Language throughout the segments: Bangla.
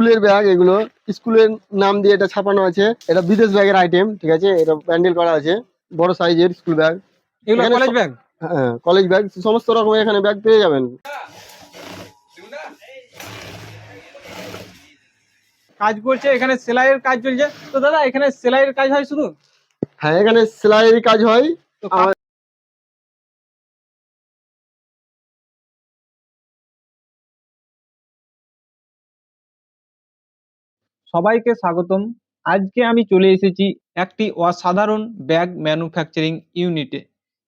স্কুলের ব্যাগ এগুলো। স্কুলের নাম দিয়ে এটা ছাপানো আছে। এটা বিদেশ ব্যাগের আইটেম ঠিক আছে? এটা প্যান্ডেল করা আছে। বড় সাইজের স্কুল ব্যাগ এগুলো কলেজ ব্যাগ হ্যাঁ কলেজ ব্যাগ সমস্ত রকমের এখানে ব্যাগ পেয়ে যাবেন। কাজ করছে এখানে সেলাইয়ের কাজ চলছে। তো দাদা এখানে সেলাইয়ের কাজ হয় শুধু? হ্যাঁ এখানে সেলাইয়ের কাজ হয়। সবাইকে স্বাগতম। আজকে আমি চলে এসেছি একটি অসাধারণ ব্যাগ ম্যানুফ্যাকচারিং ইউনিটে,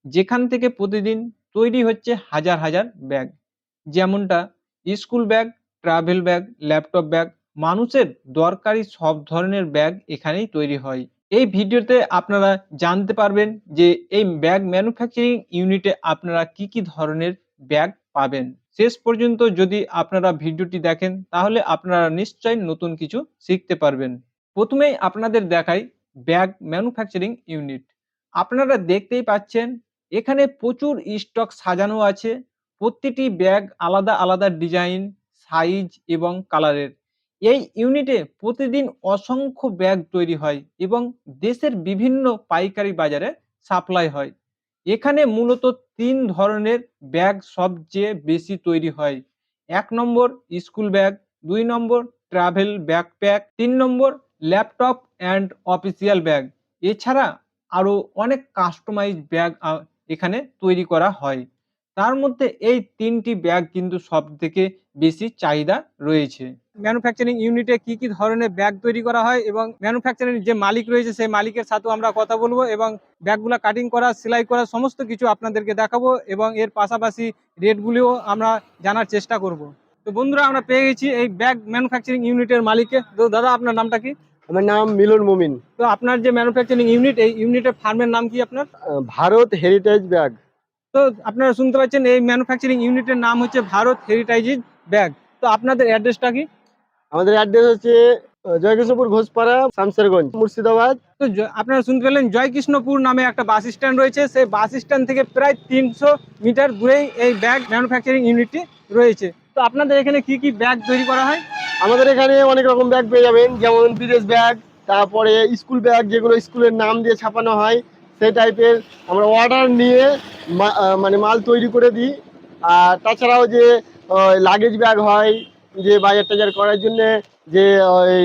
যেখান থেকে প্রতিদিন তৈরি হচ্ছে হাজার হাজার ব্যাগ। যেমনটা school bag, travel bag, laptop bag, মানুষের দরকারি সব ধরনের ব্যাগ এখানেই তৈরি হয়। এই ভিডিওতে আপনারা জানতে পারবেন যে এই ব্যাগ ম্যানুফ্যাকচারিং ইউনিটে আপনারা কি কি ধরনের ব্যাগ পাবেন। শেষ পর্যন্ত যদি আপনারা ভিডিওটি দেখেন, তাহলে আপনারা নিশ্চয়ই নতুন কিছু শিখতে পারবেন। প্রথমেই আপনাদের দেখাই ব্যাগ ম্যানুফ্যাকচারিং ইউনিট। আপনারা দেখতেই পাচ্ছেন, এখানে প্রচুর স্টক সাজানো আছে। প্রতিটি ব্যাগ আলাদা আলাদা ডিজাইন, সাইজ এবং কালারের। এই ইউনিটে প্রতিদিন অসংখ্য ব্যাগ তৈরি হয় এবং দেশের বিভিন্ন পাইকারি বাজারে সাপ্লাই হয়। এখানে মূলত তিন ধরনের ব্যাগ সবচেয়ে বেশি তৈরি হয়। এক নম্বর স্কুল ব্যাগ, দুই নম্বর ট্রাভেল ব্যাকপ্যাক, তিন নম্বর ল্যাপটপ অ্যান্ড অফিসিয়াল ব্যাগ। এছাড়া আরও অনেক কাস্টমাইজ ব্যাগ এখানে তৈরি করা হয়। তার মধ্যে এই তিনটি ব্যাগ কিন্তু সব থেকে বেশি চাহিদা রয়েছে। ম্যানুফ্যাকচারিং ইউনিটে কি কি ধরনের ব্যাগ তৈরি করা হয় এবং ম্যানুফ্যাকচারিং যে মালিক রয়েছে সেই মালিকের সাথেও আমরা কথা বলব এবং ব্যাগগুলো কাটিং করা সেলাই করা সমস্ত কিছু আপনাদেরকে দেখাবো এবং এর পাশাপাশি রেটগুলিও আমরা জানার চেষ্টা করব। তো বন্ধুরা আমরা পেয়ে গেছি এই ব্যাগ ম্যানুফ্যাকচারিং ইউনিটের মালিককে। তো দাদা আপনার নামটা কি? আমার নাম মিলন মুমিন। তো আপনার যে ম্যানুফ্যাকচারিং ইউনিট এই ইউনিটের ফার্মের নাম কি আপনার? ভারত হেরিটেজ ব্যাগ তো আপনারা শুনতে পাচ্ছেন এই ম্যানুফ্যাকচারিং ইউনিটের নাম হচ্ছে ভারত হেরিটেজ ব্যাগ তো আপনাদের অ্যাড্রেসটা কি? আমাদের অ্যাড্রেস হচ্ছে জয়কৃষ্ণপুর ঘোষপাড়া শামসেরগঞ্জ মুর্শিদাবাদ। তো আপনারা শুনতে পেলেন জয়কৃষ্ণপুর নামে একটা বাস স্ট্যান্ড রয়েছে। সেই বাস স্ট্যান্ড থেকে প্রায় তিনশো মিটার দূরেই এই ব্যাগ ম্যানুফ্যাকচারিং ইউনিটটি রয়েছে। তো আপনাদের এখানে কি কি ব্যাগ তৈরি করা হয়? আমাদের এখানে অনেক রকম ব্যাগ পেয়ে যাবেন যেমন বিদেশ ব্যাগ তারপরে স্কুল ব্যাগ যেগুলো স্কুলের নাম দিয়ে ছাপানো হয় সেই টাইপের আমরা অর্ডার নিয়ে মানে মাল তৈরি করে দিই। আর তাছাড়াও যে লাগেজ ব্যাগ হয় যে বাজার টাজার করার জন্য যে, ওই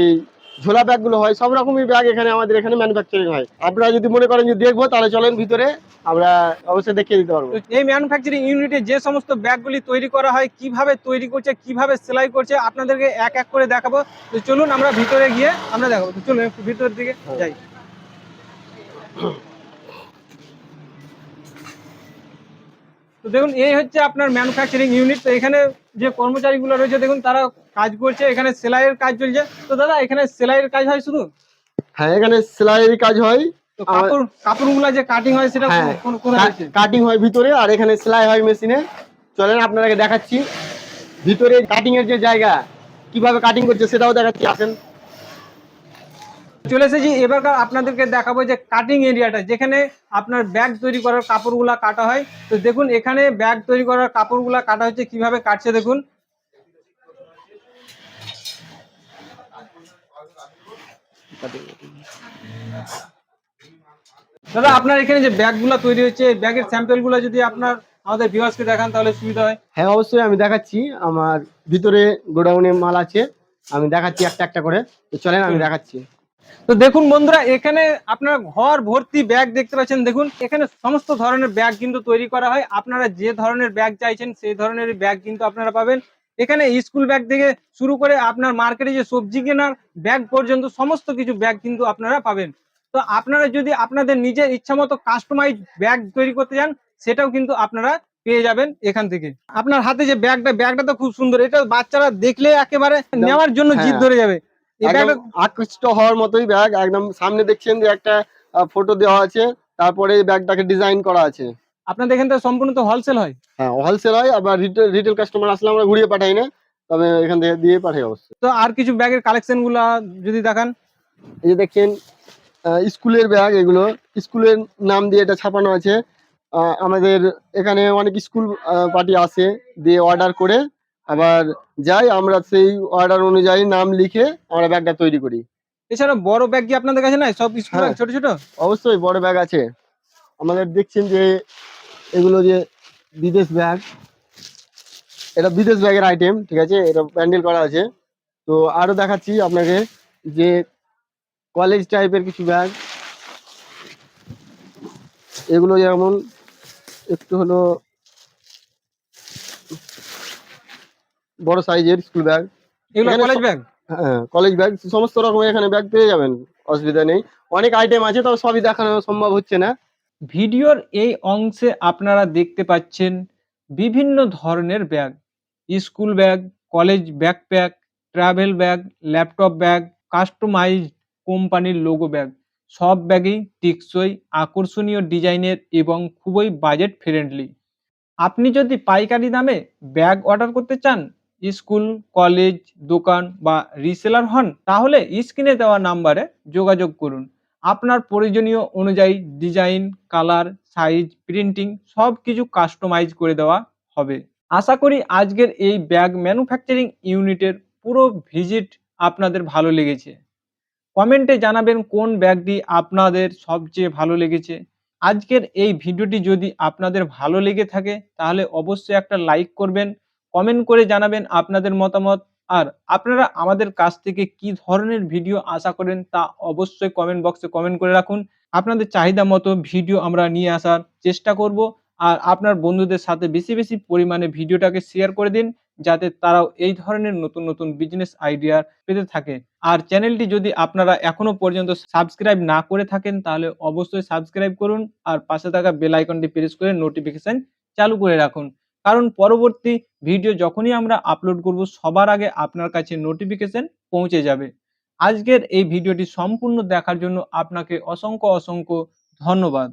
ঝোলা ব্যাগগুলো হয়, সব রকমই ব্যাগ এখানে আমাদের এখানে ম্যানুফ্যাকচারিং হয়। আপনারা যদি মনে করেন যে দেখব, তাহলে চলেন ভিতরে, আমরা অবশ্যই দেখিয়ে দিতে পারব। এই ম্যানুফ্যাকচারিং ইউনিটে যে সমস্ত ব্যাগগুলি তৈরি করা হয়, কীভাবে তৈরি করছে, কীভাবে সেলাই করছে, আপনাদেরকে এক এক করে দেখাবো। তো চলুন আমরা ভিতরে গিয়ে আমরা দেখাবো। চলুন, একটু ভিতরের দিকে যাই। তো দেখুন এই হচ্ছে আপনার ম্যানুফ্যাকচারিং ইউনিট তো এখানে যে কর্মচারীগুলো রয়েছে দেখুন তারা কাজ করছে এখানে সেলাইয়ের কাজ চলছে। তো দাদা এখানে সেলাইয়ের কাজ হয় শুধু? হ্যাঁ এখানে সেলাইয়ের কাজ হয়। কাপড় কাপড়গুলো যে কাটিং হয় সেটা হ্যাঁ, কোন কোন কাটিং হয় ভিতরে আর এখানে সেলাই হয় মেশিনে চলেন দেখাচ্ছি। ভিতরে কাটিং এর যে জায়গা কীভাবে কাটিং করছে সেটাও দেখাচ্ছি। আসেন। চলে এসেছি। এবার আপনাদেরকে দেখাবো যে কাটিং এরিয়াটা যেখানে আপনার ব্যাগ তৈরি করার কাপড়গুলা কাটা হয়। তো দেখুন, এখানে ব্যাগ তৈরি করার কাপড়গুলা কাটা হচ্ছে, কীভাবে কাটছে দেখুন। দাদা, আপনার এখানে যে ব্যাগগুলা তৈরি হচ্ছে ব্যাগের স্যাম্পেলগুলো যদি আপনার, আমাদের ভিউয়ার্সকে দেখান, তাহলে সুবিধা হয়। হ্যাঁ অবশ্যই আমি দেখাচ্ছি। আমার ভিতরে গোডাউনে মাল আছে। আমি দেখাচ্ছি একটা একটা করে। তো চলেন, আমি দেখাচ্ছি। তো দেখুন বন্ধুরা এখানে আপনারা ঘর ভর্তি ব্যাগ দেখতে পাচ্ছেন। দেখুন এখানে সমস্ত ধরনের ব্যাগ কিন্তু তৈরি করা হয়। আপনারা যে ধরনের ব্যাগ চাইছেন সেই ধরনের ব্যাগ কিন্তু আপনারা পাবেন। এখানে স্কুল ব্যাগ থেকে শুরু করে আপনার মার্কেটে যে সবজি কেনার ব্যাগ পর্যন্ত সমস্ত কিছু ব্যাগ কিন্তু আপনারা পাবেন। তো আপনারা যদি আপনাদের নিজের ইচ্ছা মতো কাস্টমাইজ ব্যাগ তৈরি করতে চান সেটাও কিন্তু আপনারা পেয়ে যাবেন এখান থেকে। আপনার হাতে যে ব্যাগটা ব্যাগটা তো খুব সুন্দর। এটা বাচ্চারা দেখলে একেবারে নেওয়ার জন্য জিদ হ্যাঁ। ধরে যাবে। আকৃষ্ট হওয়ার মতোই ব্যাগ। একদম সামনে দেখছেন যে একটা ফটো দেওয়া আছে তারপরে ব্যাগটাকে ডিজাইন করা আছে। আপনাদের এখান থেকে সম্পূর্ণ তো হোলসেল হয়। হ্যাঁ হোলসেল হয় আবার রিটেল রিটেল কাস্টমার আসলে আমরা ঘুরিয়ে পাঠাই না তবে এখান থেকে দিয়ে পাঠাই অবশ্যই। তো আর কিছু ব্যাগের কালেকশনগুলা যদি দেখান? এই যে দেখছেন স্কুলের ব্যাগ এগুলো। স্কুলের নাম দিয়ে এটা ছাপানো আছে। আমাদের এখানে অনেক স্কুল পার্টি আসে দিয়ে অর্ডার করে আবার যাই আমরা সেই অর্ডার অনুযায়ী নাম লিখে আমরা ব্যাগটা তৈরি করি। এছাড়া বড় ব্যাগ কি আপনাদের কাছে নাই? সব স্কুল। ব্যাগ ছোট ছোট? অবশ্যই বড় ব্যাগ আছে। আমাদের দেখছেন যে এগুলো যে বিদেশ ব্যাগ এটা বিদেশ ব্যাগের আইটেম ঠিক আছে? এটা প্যান্ডেল করা আছে। তো আরও দেখাচ্ছি আপনাকে যে কলেজ টাইপের কিছু ব্যাগ এগুলো যেমন একটু হলো বড় সাইজের স্কুল ব্যাগ এগুলো কলেজ ব্যাগ হ্যাঁ কলেজ ব্যাগ সমস্ত রকমের এখানে ব্যাগ পেয়ে যাবেন অসুবিধা নেই। অনেক আইটেম আছে তবে সবই দেখানো সম্ভব হচ্ছে না। ভিডিওর এই অংশে আপনারা দেখতে পাচ্ছেন বিভিন্ন ধরনের bag school bag college backpack travel bag laptop bag customize কোম্পানির লোগো ব্যাগ সব ব্যাগই টেকসই আকর্ষণীয় ডিজাইনের এবং খুবই বাজেট ফ্রেন্ডলি আপনি যদি পাইকারি দামে ব্যাগ অর্ডার করতে চান স্কুল, কলেজ, দোকান বা রিসেলার হন, তাহলে স্ক্রিনে দেওয়া নাম্বারে যোগাযোগ করুন। আপনার প্রয়োজনীয় অনুযায়ী ডিজাইন কালার সাইজ প্রিন্টিং সব কিছু কাস্টমাইজ করে দেওয়া হবে। আশা করি আজকের এই ব্যাগ ম্যানুফ্যাকচারিং ইউনিটের পুরো ভিজিট আপনাদের ভালো লেগেছে। কমেন্টে জানাবেন কোন ব্যাগটি আপনাদের সবচেয়ে ভালো লেগেছে। আজকের এই ভিডিওটি যদি আপনাদের ভালো লেগে থাকে, তাহলে অবশ্যই একটা লাইক করবেন। কমেন্ট করে জানাবেন আপনাদের মতামত। আর আপনারা আমাদের কাছ থেকে কি ধরনের ভিডিও আশা করেন তা অবশ্যই কমেন্ট বক্সে কমেন্ট করে রাখুন। আপনাদের চাহিদা মতো ভিডিও আমরা নিয়ে আসার চেষ্টা করব। আর আপনার বন্ধুদের সাথে বেশি বেশি পরিমাণে ভিডিওটাকে শেয়ার করে দিন, যাতে তারাও এই ধরনের নতুন নতুন বিজনেস আইডিয়া পেতে থাকে। আর চ্যানেলটি যদি আপনারা এখনও পর্যন্ত সাবস্ক্রাইব না করে থাকেন, তাহলে অবশ্যই সাবস্ক্রাইব করুন। আর পাশে থাকা বেল আইকনটি প্রেস করে নোটিফিকেশন চালু করে রাখুন। কারণ পরবর্তী ভিডিও যখনই আমরা আপলোড করব, সবার আগে আপনার কাছে নোটিফিকেশন পৌঁছে যাবে। আজকের এই ভিডিওটি সম্পূর্ণ দেখার জন্য আপনাকে অসংখ্য অসংখ্য ধন্যবাদ।